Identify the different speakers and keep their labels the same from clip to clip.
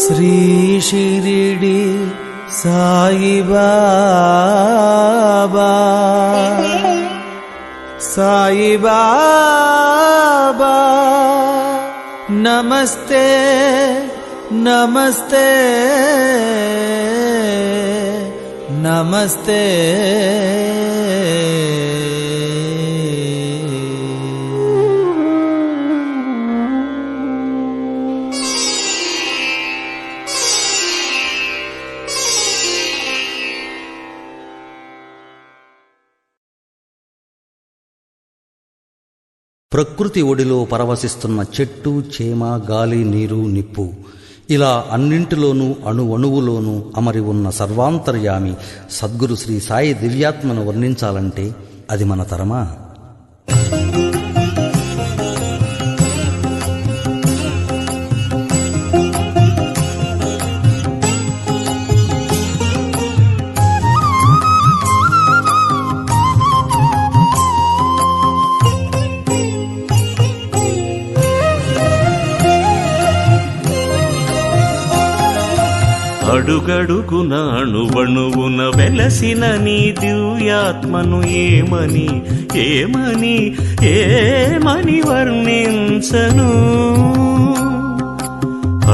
Speaker 1: श्रीशिरिडि साबा साबा नमस्ते नमस्ते नमस्ते।
Speaker 2: ప్రకృతి ఒడిలో పరవశిస్తున్న చెట్టు చేమ గాలి నీరు నిప్పు. ఇలా అన్నింటిలోనూ అణువణువులోనూ అమరి ఉన్న సర్వాంతర్యామి సద్గురు శ్రీ సాయి దివ్యాత్మను వర్ణించాలంటే అది మన తరమా?
Speaker 3: అడుగడుగున అణువణువున వెలసిన నీ దివ్యాత్మను ఏమని ఏమని ఏమని వర్ణించను?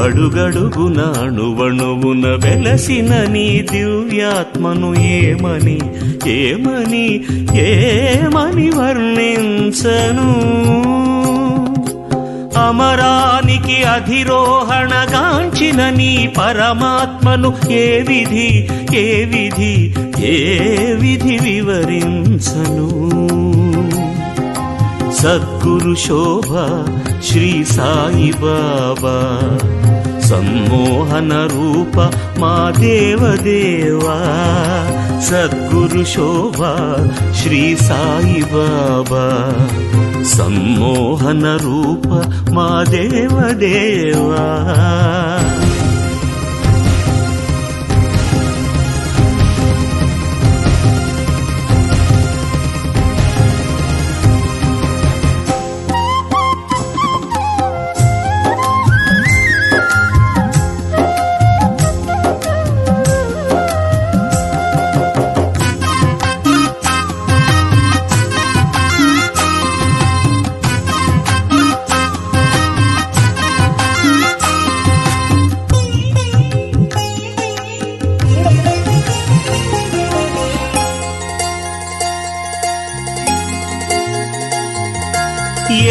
Speaker 3: అడుగడుగున అణువణువున వెలసిన నీ దివ్యాత్మను ఏమని ఏమని ఏమని వర్ణించను? అమరానికి అధిరోహణగాంచిన నీ పరమాత్మను ఏ విధి ఏ విధి ఏ విధి వివరించను? సద్గురు శోభ శ్రీ సాయి బాబా సమ్మోహన రూప మా దేవదేవా సద్గురు శోభ శ్రీ సాయి బాబా. సమ్మోహన రూప మా దేవదేవా.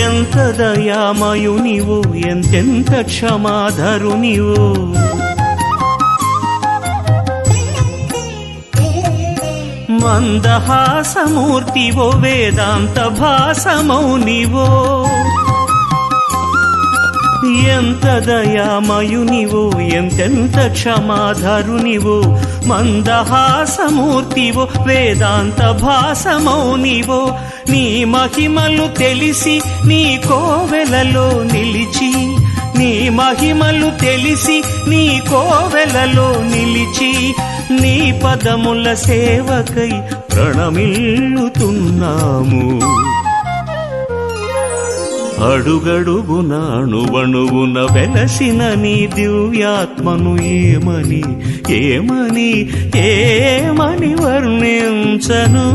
Speaker 3: ఎంత దయామయునివు ఎంతెంత క్షమాధరునివు మందహాసమూర్తివో వేదాంత భాసమౌనివో ఎంత దయామయునివో ఎంతెంత క్షమాధరునివో మందహాసమూర్తివో వేదాంత భాసమౌనివో నీ మహిమలు తెలిసి నీ కోవెలలో నిలిచి నీ మహిమలు తెలిసి నీ కోవెలలో నిలిచి నీ పదముల సేవకై ప్రణమిల్లుతున్నాము. అడుగడుగున అణువణువున వెలసిన నీ దివ్యాత్మను ఏమని ఏమని ఏమని వర్ణించను?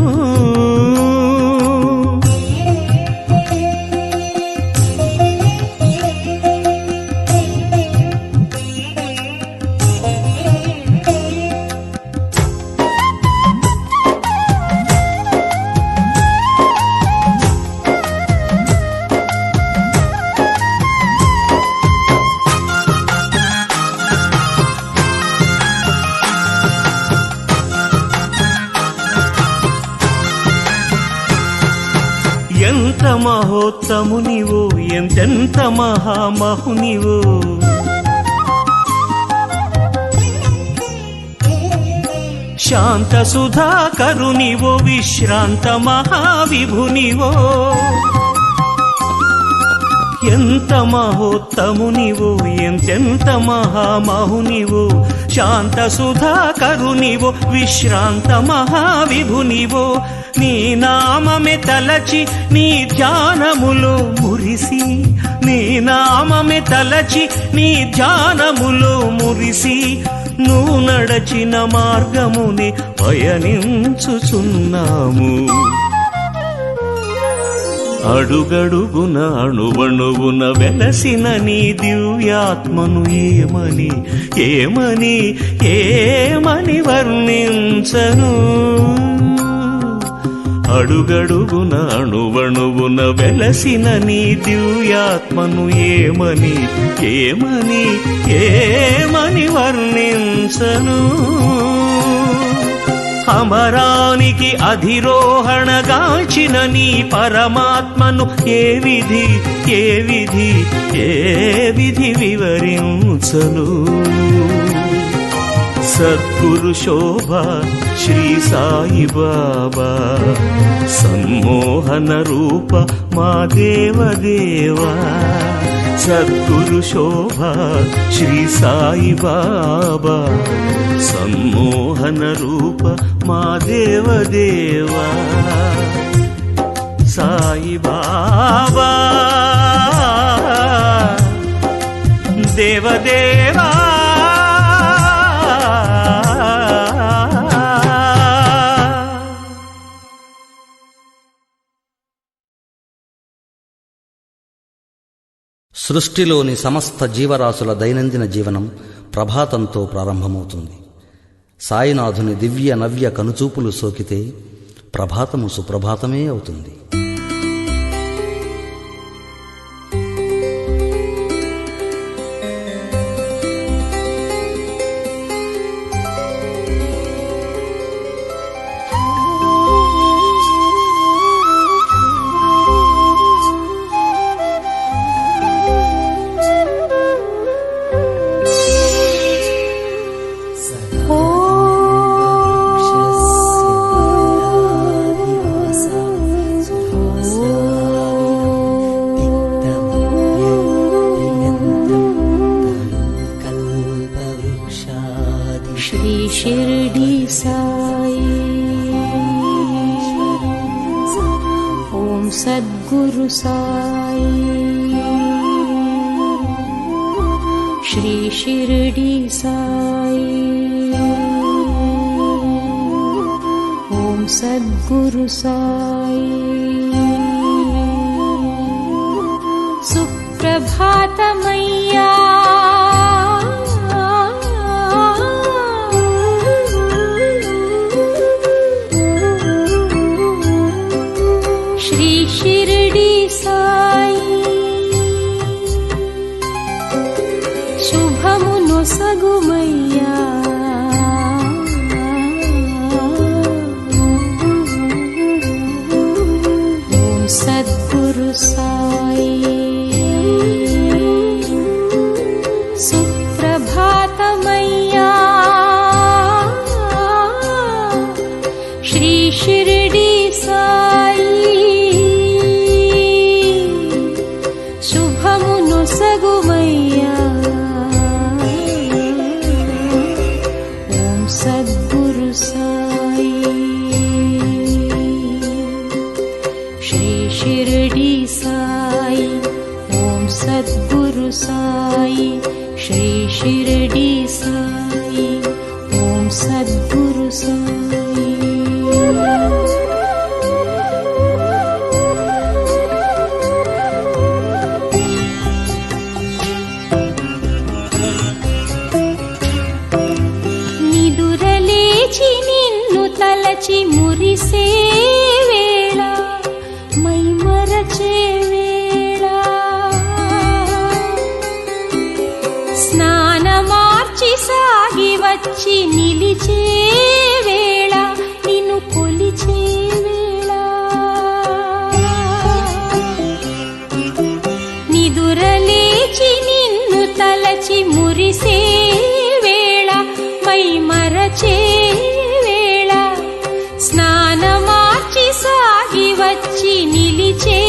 Speaker 3: ఎంత మహోత్తమునివో ఎంతెంత మహామహునివో. శాంత సుధాకరునివో విశ్రాంత మహావిభునివో. ఎంత మహోత్తమునివు ఎంతెంత మహామహునివో? శాంత సుధాకరునివో విశ్రాంత మహావిభునివో నీ నామమే తలచి నీ ధ్యానములో మురిసి నీ నామమే తలచి నీ ధ్యానములో మురిసి నువ్వు నడచిన మార్గముని పయనించుచున్నాము. అడుగడుగున అణువణువున వెలసిన నీ దివ్యాత్మను ఏమని ఏమని ఏమని వర్ణించను? అడుగడుగున అణువణువున వెలసిన నీ దివ్యాత్మను ఏమని ఏమని ఏమని వర్ణించను? అమరానికి అధిరోహణగాచిన నీ పరమాత్మను ఏ విధి ఏ విధి ఏ విధి వివరించను? సద్గురు శోభ శ్రీ సాయి బాబా. సమ్మోహన రూప మా దేవదేవా. సద్గురు శోభ శ్రీ సాయి బాబా. సమ్మోహన రూప మా దేవదేవా. సాయి బాబా. దేవదేవా.
Speaker 2: సృష్టిలోని సమస్త జీవరాశుల దైనందిన జీవనం ప్రభాతంతో ప్రారంభమవుతుంది. సాయినాథుని దివ్య నవ్య కనుచూపులు సోకితే ప్రభాతము సుప్రభాతమే అవుతుంది.
Speaker 4: सद्गुरु साई। श्री शिरडी साई। ॐ सद्गुरु साई। सुप्रभातमय्या సాగి వచ్చి నిలిచే వేళ నిన్ను కొలిచే వేళ. నిదురలేచి నిన్ను తలచి మురిసే వేళ మై మరచే వేళ. స్నానమార్చి సాగి వచ్చి నిలిచే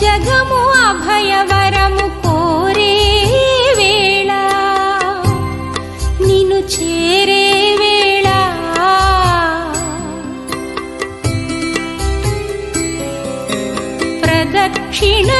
Speaker 4: జగము అభయవరము కోరే వేళ. నిను చేరే వేళ. ప్రదక్షిణ